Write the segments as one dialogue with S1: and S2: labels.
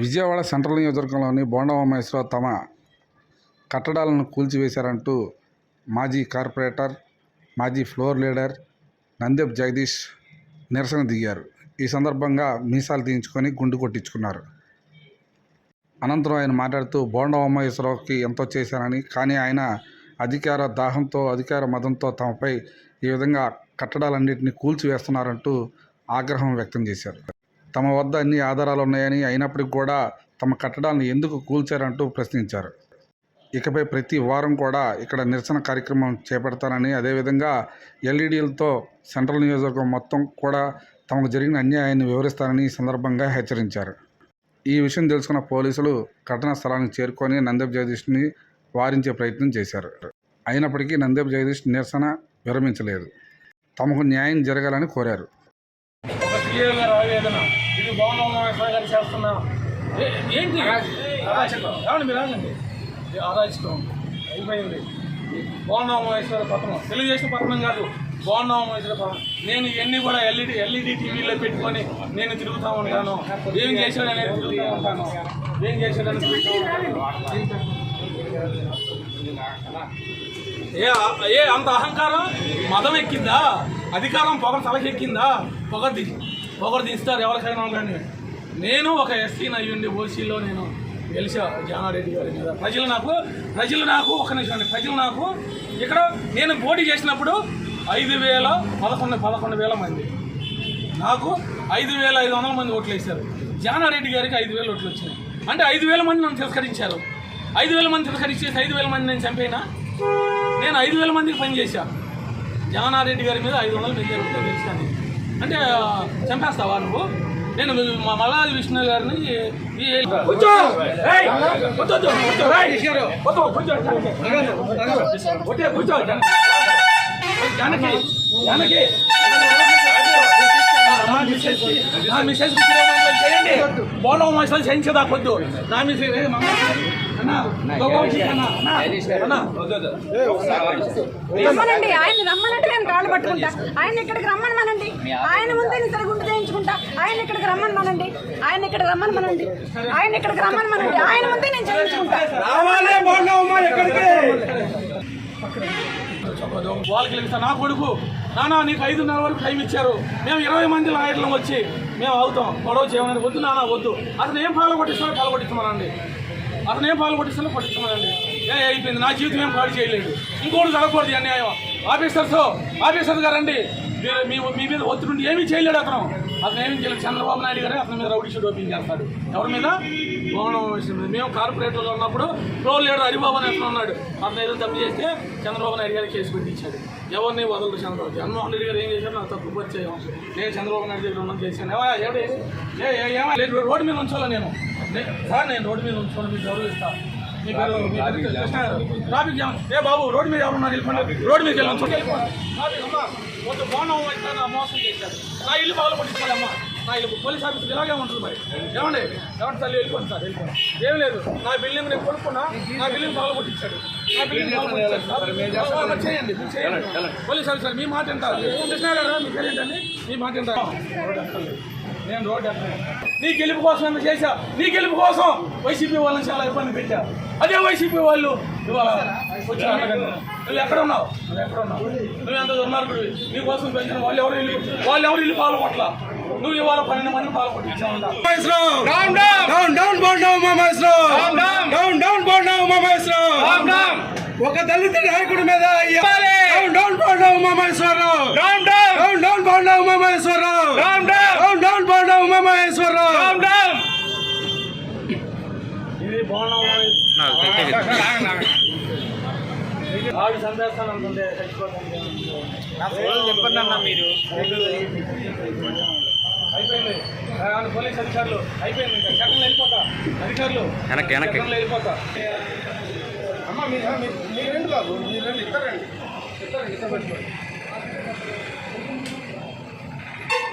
S1: Vijayawada central నియోజకవర్గంలోని బోండవమేశ్వర తమ కట్టడాలను కూల్చివేశారంటూ మాజీ కార్పొరేటర్ మాజీ ఫ్లోర్ లీడర్ నందెప్ జగదీష్ నిరసన దిగారు. ఈ సందర్భంగా మీసాలు తీయించుకొని గుండు కొట్టించుకున్నారు. అనంతరం ఆయన మాట్లాడుతూ బోండవమేశ్వరరావుకి ఎంతో చేశానని కానీ ఆయన అధికార దాహంతో అధికార మదంతో తమపై ఈ విధంగా కట్టడాలన్నింటినీ కూల్చివేస్తున్నారంటూ ఆగ్రహం వ్యక్తం చేశారు. తమ వద్ద అన్ని ఆధారాలు ఉన్నాయని అయినప్పటికీ కూడా తమ కట్టడాలను ఎందుకు కూల్చారంటూ ప్రశ్నించారు. ఇకపై ప్రతి వారం కూడా ఇక్కడ నిరసన కార్యక్రమం చేపడతానని అదేవిధంగా ఎల్ఈడీలతో సెంట్రల్ నియోజకవర్గం మొత్తం కూడా తమకు జరిగిన అన్యాయాన్ని వివరిస్తానని సందర్భంగా హెచ్చరించారు. ఈ విషయం తెలుసుకున్న పోలీసులు ఘటనా స్థలానికి చేరుకొని నందేబ్ జగదీష్ని వారించే ప్రయత్నం చేశారు. అయినప్పటికీ నందేబ్ జగదీష్ నిరసన విరమించలేదు. తమకు న్యాయం జరగాలని కోరారు.
S2: ఒక సీఏ గారు ఆవేదన ఇది భవనం చేస్తున్న ఏ- ఏంటి అరాచకం మీరు రాగండి ఇది అరాచకం అయిపోయింది భవనమేశ్వర పత్రం తెలుగుదేశం పత్రం కాదు భవనమేశ్వర పత్రం నేను ఇవన్నీ కూడా ఎల్ఈడి ఎల్ఈడి టీవీలో పెట్టుకొని నేను తిరుగుతూ ఉంటాను ఏం చేశాడనేది తిరుగుతూ ఉంటాను ఏం చేశాడని ఏ ఏ అంత అహంకారం? మదం ఎక్కిందా? అధికారం పొగ తలకెక్కిందా? పొగది ఒకరు తీస్తారు ఎవరికైనా కానీ. నేను ఒక ఎస్సీని అయ్యుండి ఓసీలో నేను గెలిచా జానారెడ్డి గారి మీద. ప్రజలు నాకు ప్రజలు నాకు ఒక నిమిషం అండి. ప్రజలు నాకు ఇక్కడ నేను పోటీ చేసినప్పుడు ఐదు వేల పదకొండు పదకొండు వేల మంది. నాకు ఐదు వేల ఐదు వందల మంది ఓట్లు వేశారు. జానారెడ్డి గారికి ఐదు వేల ఓట్లు వచ్చినాయి. అంటే ఐదు వేల మంది నన్ను తిరస్కరించారు. ఐదు వేల మంది తిరస్కరించేసి ఐదు వేల మంది నేను చంపేనా? నేను ఐదు వేల మందికి పని జానారెడ్డి గారి మీద ఐదు వందల మంది ఉంటే తెలుసాను అంటే చంపేస్తావా నువ్వు? నేను మా మల్లాది విష్ణు గారిని. జానకి జానకి. నా మిస్సెస్ చేయండి. బోలో మసాలా చేయించదా కొద్దు నా మిస్సెస్
S3: రమ్మనండి ఆయన రమ్మనంటే నేను కాళ్ళు పట్టుకుంటా. ఆయన ఇక్కడికి రమ్మనమనండి. ఆయన ముందే. నేను సరే గుండు చేయించుకుంటా. ఆయన ఇక్కడికి రమ్మనమనండి. ఆయన ఇక్కడ రమ్మనమనండి. ఆయన ఇక్కడికి రమ్మనమనండి. ఆయన ముందే నేను చేయించుకుంటా.
S2: వాళ్ళకి వెళ్తా నా కొడుకు. నానా నీకు ఐదున్నర వరకు టైం ఇచ్చారు. మేము ఇరవై మంది లాయర్లు వచ్చి మేము అవుతాం గొడవ చేయమని వద్దు నానా వద్దు. అతను ఏం పాలు కొట్టిస్తారో పాలు కొట్టించమనండి అతను ఏం పాలు కొట్టిస్తారో కొట్టించమనండి. ఏ అయిపోయింది. నా జీవితం ఏం పాడు చేయలేదు. ఇంకోటి జరగకూడదు అన్యాయం. ఆఫీసర్స్ ఆఫీసర్ గారండి. మీరు- మీ మీ మీద ఒత్తిడి ఏమీ చేయలేడు అతను. అతను ఏమీ చేయలేదు చంద్రబాబు నాయుడు గారే అతని మీద రౌడీ షీట్ ఓపెన్ చేస్తాడు. ఎవరి మీద? మౌనం మేము కార్పొరేటర్లో ఉన్నప్పుడు ప్రో లీడర్ హరిబాబు అని అతను ఉన్నాడు. అతను ఏదో తప్పు చేస్తే చంద్రబాబు నాయుడు గారికి కేసు పెట్టించాడు. ఎవరిని వదలరు చంద్రబాబు. జగన్మోహన్ రెడ్డి గారు ఏం చేశారు? నాకు తప్పు పరిచయం. నేను చంద్రబాబు నాయుడు దగ్గర ఉన్నాను చేశాను. ఏమో ఎవడు ఏ లేదు, రోడ్డు మీద ఉంచాలా నేను? సార్ నేను రోడ్డు మీద ఉంచుకోండి మీకు గౌరవిస్తాను మీ పేరు మీ పేరు కృష్ణ గారు. Traffic jam. ఏ బాబు రోడ్డు మీద ఎవరున్నారు వెళ్ళిపోండి రోడ్డు మీద వెళ్ళి ఉంచండి. ట్రాఫిక్ అమ్మా, కొంచెం మోసం చేశారు. నా ఇల్లు పట్టించుకోవాలమ్మా నా ఇల్లు పోలీస్ ఆఫీసర్ ఇలాగే ఉంటుంది మరి. ఏమండి? ఏమంటే తల్లి వెళ్ళిపోండి సార్ వెళ్ళిపోండి. ఏం లేదు. నా బిల్డింగ్ నేను కొనుక్కున్నా నా బిల్డింగ్ బాగా కొట్టించాడు. నా బిల్డింగ్ బాగా చేయండి చేయండి. పోలీస్ ఆఫీసర్ మీ మాట ఎంత? గారు మీ పేరు ఏంటండి? మీ మాట ఎంత. నేను ఎక్కలేదు. నీ గెలుపు కోసం ఏమో చేశా? నీ గెలుపు కోసం వైసీపీ వాళ్ళని చాలా ఇబ్బంది పెట్టా. అదే వైసీపీ వాళ్ళు. ఎక్కడ ఉన్నావు ఎక్కడ ఉన్నావు నువ్వు ఎంత దుర్మార్గుడు నీకోసం పెంచిన వాళ్ళు ఎవరు వెళ్ళి వాళ్ళు ఎవరు వెళ్ళి పాలు పట్ల నువ్వు ఇవాళ పన్నెండు మంది పాలు
S4: ఒక దళిత నాయకుడి మీద
S2: ఇది బాగున్నా ఆవిడ అనుకుంటే చచ్చిపోతాను
S4: చెప్పండి అన్న మీరు.
S2: అయిపోయింది. పోలీస్ అధికారులు. అయిపోయింది ఇంకా. సెకండ్లో వెళ్ళిపోతా. అధికారులు.
S4: వెనక్కి, వెనక్కి.
S2: వెళ్ళిపోతా. అమ్మ మీరు మీరు- రండి బాబు. మీరు రండి ఇద్దరు రండి. ఇద్దరు రండి ఇద్దరు పెట్టుకోండి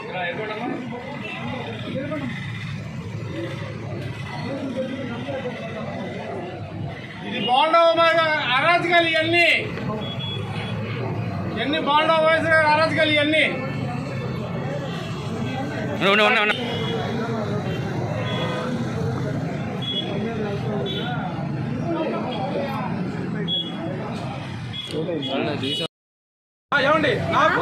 S2: ఇలా వెళ్ళిపోండమ్మా.
S5: ఇది బాగుండవు అరాజకాలు ఇవన్నీ. ఎన్ని బాండా వయసు అరాజకాలు ఇవన్నీ.
S2: ఏమండి నాకు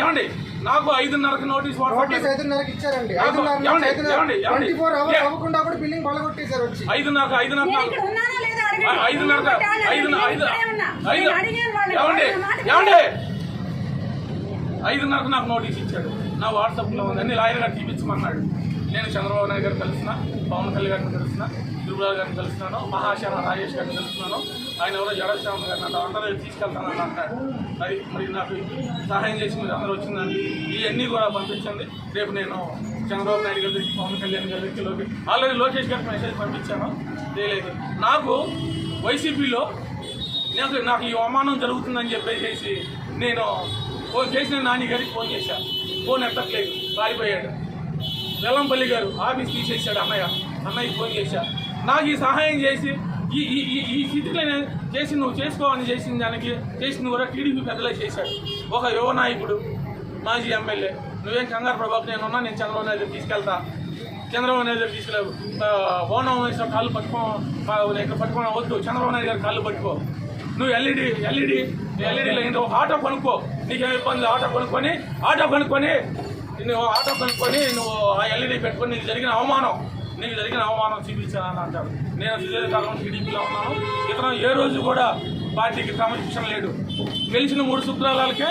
S2: ఏమండి నాకు ఐదున్నరకు నోటీస్
S6: నోటీస్ ఐదున్నరకి ఇచ్చారండి. ఐదున్నర ఐదున్నర ట్వంటీ ఫోర్
S2: అవర్
S6: అవ్వకుండా కూడా బిల్డింగ్ పడగొట్టేశారు వచ్చి.
S2: ఐదున్నరకు ఐదున్నర ఐదున్నర ఐదున్నరకు నాకు నోటీస్ ఇచ్చాడు. నా వాట్సాప్లో ఉంది. అన్ని లాయర్ గారు చూపించమన్నాడు నేను చంద్రబాబు నాయుడు గారిని కలిసిన పవన్ కళ్యాణ్ గారిని కలిసిన తిరుమల గారిని కలిసినాను మహాశాన రాజేష్ గారిని కలిసినాను ఆయన ఎవరో జడశ్యామ గారిని అంట అందరూ తీసుకెళ్తానని అంటాడు అది మరి నాకు సహాయం చేసి మీరు అందరూ వచ్చిందండి. ఇవన్నీ కూడా పంపించండి. రేపు నేను చంద్రబాబు నాయుడు గారి పవన్ కళ్యాణ్ గారి లోకేష్ ఆల్రెడీ లోకేష్ గారికి మెసేజ్ పంపించాను. చేయలేదు. నాకు వైసీపీలో నేను నాకు ఈ అవమానం జరుగుతుందని చెప్పేసి నేను ఫోన్ చేసిన నాని గారికి ఫోన్ చేశాను ఫోన్ ఎత్తట్లేదు పారిపోయాడు వెల్లంపల్లి గారు ఆఫీస్ తీసేసాడు అన్నయ్య. అన్నయ్యకి ఫోన్ చేశాను నాకు ఈ సహాయం చేసి ఈ ఈ ఈ- స్థితిలో నేను చేసి నువ్వు చేసుకోవని చేసిన దానికి చేసింది కూడా టీడీపీ పెద్దలే చేశాడు. ఒక యువ నాయకుడు మాజీ ఎమ్మెల్యే. నువ్వేం కంగారు ప్రభాకు నేను ఉన్నా నేను చంద్రబాబు నాయుడు తీసుకెళ్తా. చంద్రబాబు నాయుడు గారు తీసుకెళ్ళావు ఓనం వేసిన కాళ్ళు పట్టుకో మా- ఇక్కడ పట్టుకోవడం వద్దు చంద్రబాబు నాయుడు గారు కాళ్ళు పట్టుకో. నువ్వు ఎల్ఈడి ఎల్ఈడి ఎల్ఈడిలో ఏంటో ఒక ఆటో కొనుక్కో. నీకేం ఇబ్బంది? ఆటో కొనుక్కొని ఆటో కొనుక్కొని నువ్వు ఆటో కొనుక్కొని నువ్వు ఆ ఎల్ఈడి పెట్టుకొని నీకు జరిగిన అవమానం నీకు జరిగిన అవమానం చూపించానని అంటారు. నేను సుదీర్ఘకాలం టీడీపీలో ఉన్నాను. ఇతను ఏ రోజు కూడా పార్టీకి క్రమశిక్షణ లేడు గెలిచిన మూడు శుక్రాలకే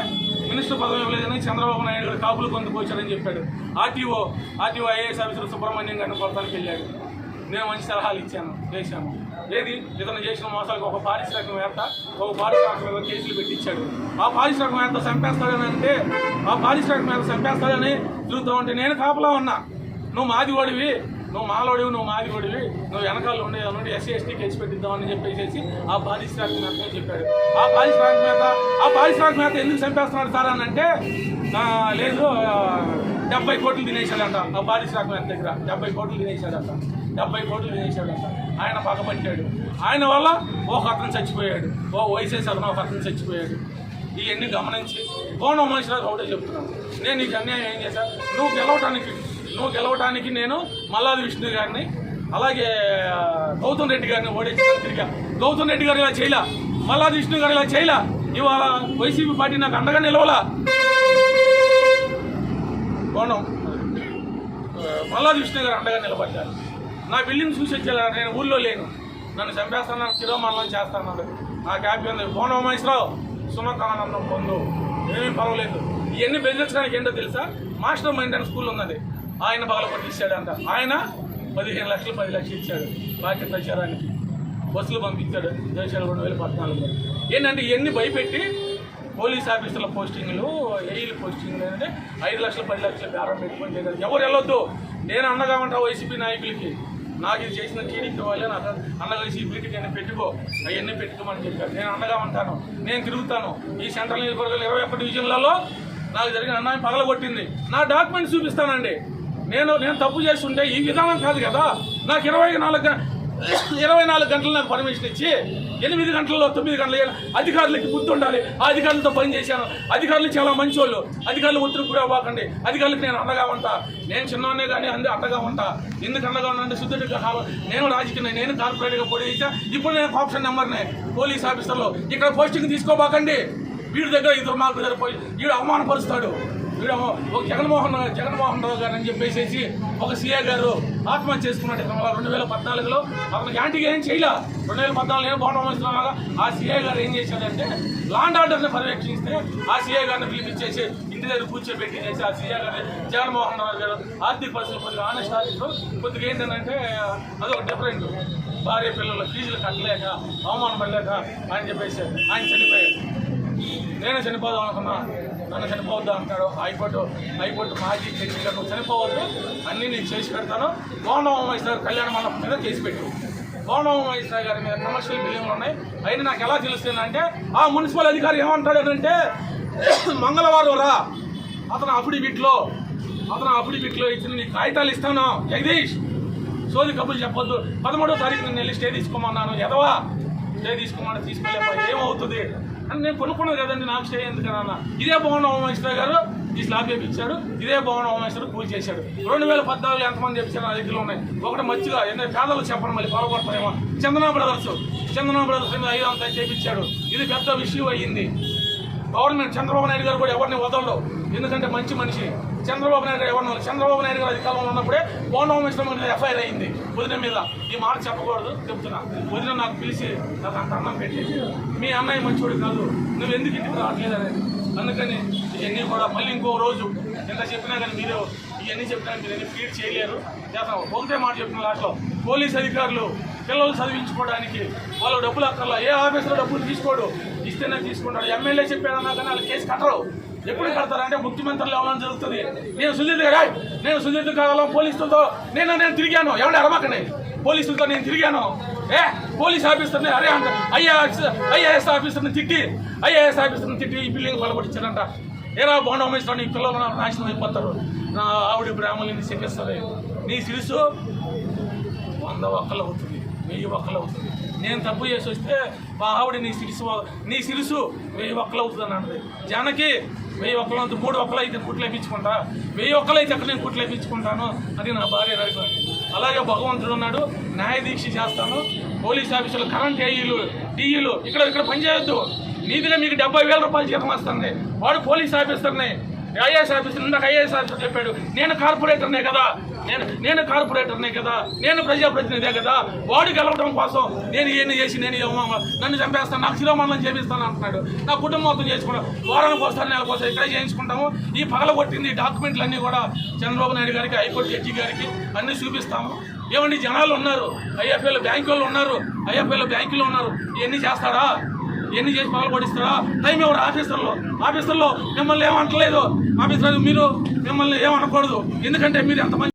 S2: మినిస్టర్ పదవి ఇవ్వలేదని చంద్రబాబు నాయుడు గారు కాపులు పొందుకొచ్చారని చెప్పాడు. RTO RTO IAS officer Subrahmanyam గారిని కొడతానికి వెళ్ళాడు. నేను మంచి సలహాలు ఇచ్చాను. చేశాను. ఏది? ఇతను చేసిన మోసాలకు ఒక పారిశ్రామికవేత్త ఒక పారిశ్రామికవేత్త కేసులు పెట్టించాడు. ఆ పారిశ్రామికవేత్త చంపేస్తాడని అంటే ఆ పారిశ్రామికవేత్త చంపేస్తాడని చూద్దామంటే నేను కాపలా ఉన్నా. నువ్వు మాదివాడివి. నువ్వు మాలోడివి నువ్వు మాదివాడివి నువ్వు వెనకాల ఉండే నుండి ఎస్సీ ఎస్టీ కేసు పెట్టిద్దామని చెప్పేసి ఆ పారిశ్రామికవేత్త చెప్పాడు ఆ పారిశ్రామికవేత్త ఆ పారిశ్రామికవేత్త ఎందుకు చంపేస్తున్నాడు సార్ అని అంటే లేదు డెబ్బై కోట్లు తినేశాడంట ఆ పారిశ్రామికవేత్త దగ్గర. డెబ్బై కోట్లు తినేశాడంట. డెబ్బై కోట్లు తినేశాడంట. ఆయన పగబట్టాడు ఆయన వల్ల ఒక అతను చచ్చిపోయాడు. ఓ వైసీసీ అతను ఒక అతను చచ్చిపోయాడు. ఇవన్నీ గమనించి కోణ మనుషులకు ఒకటే చెప్తున్నాను. నేను నీకు అన్యాయం ఏం చేశాను నువ్వు గెలవటానికి నువ్వు గెలవటానికి నేను మల్లాది విష్ణు గారిని అలాగే గౌతమ్ రెడ్డి గారిని ఓడించాను తిరిగా గౌతమ్ రెడ్డి గారు ఇలా చేయలా. మల్లాది విష్ణు గారు ఇలా చేయలా. ఇవాళ వైసీపీ పార్టీ నాకు అండగా నిలవలా. కోణం. మల్లాది విష్ణు గారు అండగా నిలబడ్డారు. నా బిల్డింగ్ చూసి వచ్చారు నేను ఊళ్ళో లేను. నన్ను చంపేస్తాను చిరోమరణం చేస్తాను నాకు హ్యాపీ ఉంది. కోణం మహేశ్వరరావు సునకానందం పొందు. ఏమీ పర్వాలేదు. ఇవన్నీ బెదిరించడానికి ఏంటో తెలుసా? మాస్టర్ మైండ్ స్కూల్ ఉన్నది. ఆయన పగల కొట్టించాడంట ఆయన పదిహేను లక్షలు పది లక్షలు ఇచ్చాడు బాకీ ప్రచారానికి. బస్సులు పంపించాడు. దేశాలు రెండు వేల పద్నాలుగులో. ఏంటంటే ఇవన్నీ భయపెట్టి పోలీస్ ఆఫీసర్ల పోస్టింగ్లు ఏఈల పోస్టింగ్లు ఏంటంటే ఐదు లక్షలు పది లక్షలు బేరం పెట్టుకొని ఎవరు వెళ్ళొద్దు. నేను అండగా ఉంటా వైసీపీ నాయకులకి. నాకు ఇది చేసిన టీడీపీ వాళ్ళే నాకు అండగా ఈ మీటింగ్ అన్ని పెట్టుకో. అవన్నీ పెట్టుకోమని చెప్పారు. నేను అండగా ఉంటాను. నేను తిరుగుతాను. ఈ సెంట్రల్ నియోజకవర్గాలు ఇరవై ఒక్క డివిజన్లలో నాకు జరిగిన అన్యాయం పగలగొట్టింది. నా డాక్యుమెంట్స్ చూపిస్తానండి. నేను నేను తప్పు చేస్తుంటే ఈ విధానం కాదు కదా. నాకు ఇరవై నాలుగు ఇరవై నాలుగు గంటలు నాకు పర్మిషన్ ఇచ్చి ఎనిమిది గంటల్లో తొమ్మిది గంటలు అధికారులకి బుద్ధి ఉండాలి. ఆ అధికారులతో పని చేశాను. అధికారులు చాలా మంచోళ్ళు. అధికారులు ఒత్తిడి కూడా అవ్వకండి. అధికారులకు నేను అండగా ఉంటా. నేను చిన్నవాడినే కానీ అందే అండగా ఉంటా. ఎందుకు అండగా ఉన్నానంటే శుద్ధుడిగా కావాలి నేను రాజకీయ నేను కార్పొరేట్గా పోటీ చేశా. ఇప్పుడు నేను ఆప్షన్ నెంబర్నే పోలీస్ ఆఫీసర్లో. ఇక్కడ పోస్టింగ్ తీసుకోబాకండి. వీడి దగ్గర ఇద్దరు మాకు దగ్గర పోయి వీడు అవమానపరుస్తాడు. వీడు ఒక జగన్మోహన్ జగన్మోహన్ రావు గారు అని చెప్పేసి ఒక సీఏ గారు ఆత్మహత్య చేసుకున్నాడు. రెండు వేల పద్నాలుగులో అతను యాంటీగా ఏం చేయలే? రెండు వేల పద్నాలుగు ఏం బాగుండ వస్తున్నాగా ఆ సీఏ గారు ఏం చేశాడంటే లాండ్ ఆర్డర్ని పర్యవేక్షిస్తే ఆ సీఏ గారిని పిలిపించేసి ఇంటి దగ్గర కూర్చోబెట్టి చేసి ఆ సీఏ గారిని జగన్మోహన్ రావు గారు ఆర్థిక పరిస్థితులు కొద్దిగా ఆనెస్ట్ ఆర్థిక కొద్దిగా ఏంటంటే అదొక డిఫరెంట్ భార్య పిల్లల ఫీజులు కట్టలేక అవమానం పడలేక అని చెప్పేసి ఆయన చనిపోయాడు. నేను చనిపోదాం అనుకున్నా. నన్ను చనిపోవద్దు అంటాడు హైకోర్టు హైకోర్టు మాజీ జడ్జిగా నువ్వు చనిపోవద్దు. అన్నీ నేను చేసి పెడతాను. గోండవ మైసర్ కళ్యాణ మండపం మీద కేసు పెట్టు. గోండవ మైసర్ గారి మీద కమర్షియల్ బిల్డింగ్లు ఉన్నాయి. అయినా నాకు ఎలా తెలుస్తుందంటే ఆ మున్సిపల్ అధికారి ఏమంటాడు అంటే మంగళవారం రా. అతను అప్పుడు అతను అప్పుడు ఇచ్చిన నీ కాగితాలు ఇస్తాను. జగదీష్ సోది కబుర్లు చెప్పొద్దు. పదమూడో తారీఖు నేను వెళ్ళి స్టే తీసుకోమన్నాను. ఎదవా? స్టే తీసుకోమని తీసుకోలేపా ఏమవుతుంది? అని నేను కొనుక్కున్నాను కదండి నాకు స్టే ఎందుకన్నా ఇదే బాగున్నావు హోమేశ్వర గారు ఈ స్లాబ్ చేపించాడు ఇదే భవన హోమేశ్వర పూజ చేశాడు. రెండు వేల పద్నాలుగులో ఎంతమంది చెప్తారు నా దగ్గర ఉన్నాయి. ఒకటి మంచిగా ఎన్నో పేదలు చెప్పడం మళ్ళీ పొరపడతాయేమో చందనా బ్రదర్స్ చందనా బ్రదర్స్ మీద ఐదు అంతా చేపించాడు ఇది పెద్ద విషయం అయ్యింది. గవర్నమెంట్ చంద్రబాబు నాయుడు గారు కూడా ఎవరిని వదలడు. ఎందుకంటే మంచి మనిషి. చంద్రబాబు నాయుడు గారు ఎవరిని చంద్రబాబు నాయుడు గారు అధికారంలో ఉన్నప్పుడే భవన హోమేశ్వరం మీద ఎఫ్ఐఆర్ అయింది. వదిన మీద ఈ మాట చెప్పకూడదు చెప్తున్నా. వదిన నాకు పిలిచి నాకు అంత అన్నం పెట్టి మీ అన్నయ్య మంచివాడు కాదు. నువ్వు ఎందుకు ఇంటికి రావట్లేదు? అనేది. అందుకని ఇవన్నీ కూడా మళ్ళీ ఇంకో రోజు. ఎంత చెప్పినా కానీ మీరు ఇవన్నీ చెప్తాను మీరు ఫీడ్ చేయలేరు చేస్తాం ఒకటే మాట చెప్తున్నా లాస్ట్లో పోలీస్ అధికారులు పిల్లలు చదివించుకోవడానికి వాళ్ళు డబ్బులు అక్కర్లా. ఏ ఆఫీసులో డబ్బులు తీసుకోడు? ఇస్తేనే తీసుకుంటాడు. ఎమ్మెల్యే చెప్పాడన్నా కానీ వాళ్ళు కేసు కట్టరు. ఎప్పుడు కడతారంటే ముఖ్యమంత్రులు ఎవరైనా జరుగుతుంది. నేను సుజిత్ గారు నేను సుజిత్ కావాలం పోలీసులతో నేను నేను తిరిగాను. ఎవరు అరమకనే పోలీసులతో నేను తిరిగాను. ఏ? పోలీస్ ఆఫీసర్ని అరే అంట. ఐఏఎస్ ఐఏఎస్ ఆఫీసర్ని తిట్టి ఐఏఎస్ ఆఫీసర్ని తిట్టి ఈ బిల్డింగ్ పలగొట్టించారంట ఏరా బాండ్ నీ పిల్లలు నాశనం అయిపోతారు. నా ఆవిడ బ్రాహ్మణుని చెప్పేస్తారు నీ సిరుసు వంద ఒక్కలు అవుతుంది వెయ్యి ఒక్కలు అవుతుంది. నేను తప్పు చేసి వస్తే మా ఆవిడ నీ సిరుసు నీ సిరుసు వెయ్యి ఒక్కలు అవుతుంది అని అన్నది. జానకి వెయ్యి ఒక్కలు అవుతుంది మూడు ఒక్కలు అయితే కుట్లు వేయించుకుంటా వెయ్యి ఒక్కలు అయితే అక్కడ నేను కుట్లు వేయించుకుంటాను అది నా భార్య నడిపోయింది అలాగే భగవంతుడు ఉన్నాడు న్యాయ దీక్ష చేస్తాను. పోలీస్ ఆఫీసులు కరెంట్ ఏఈలు డిఈలు ఇక్కడ ఇక్కడ పనిచేయొద్దు. నీతిగా మీకు డెబ్బై వేల రూపాయలు జీతం వస్తుంది. వాడు పోలీస్ ఆఫీసర్ని ఐఏఎస్ ఆఫీసర్ ఇందాక ఐఏఎస్ ఆఫీసర్ చెప్పాడు. నేను కార్పొరేటర్నే కదా. నేను నేను కార్పొరేటర్నే కదా. నేను ప్రజాప్రతినిధే కదా. వాడు గెలవడం కోసం నేను ఏం చేసి నేను ఏమో నన్ను చంపేస్తాను. నాకు శిరోమండలం చేపిస్తాను అంటున్నాడు. నా కుటుంబం మొత్తం చేసుకున్నాం వారానికి వస్తాను నెలకు వస్తాను ఇక్కడే చేయించుకుంటాము. ఈ పగల కొట్టింది డాక్యుమెంట్లు అన్నీ కూడా చంద్రబాబు నాయుడు గారికి హైకోర్టు జడ్జి గారికి అన్నీ చూపిస్తాము. ఏమండి జనాలు ఉన్నారు. ఐఎఫ్ఏలో బ్యాంకు ఉన్నారు. ఐఎఫ్ఏలో బ్యాంకులో ఉన్నారు. ఇవన్నీ చేస్తారా ఎన్ని చేసి పగలు పడిస్తారా? టైం ఎవరు? ఆఫీసర్లో. ఆఫీసర్లో మిమ్మల్ని ఏమంటలేదు. ఆఫీసర్ మీరు మిమ్మల్ని ఏమనకూడదు. ఎందుకంటే మీరు ఎంతమంది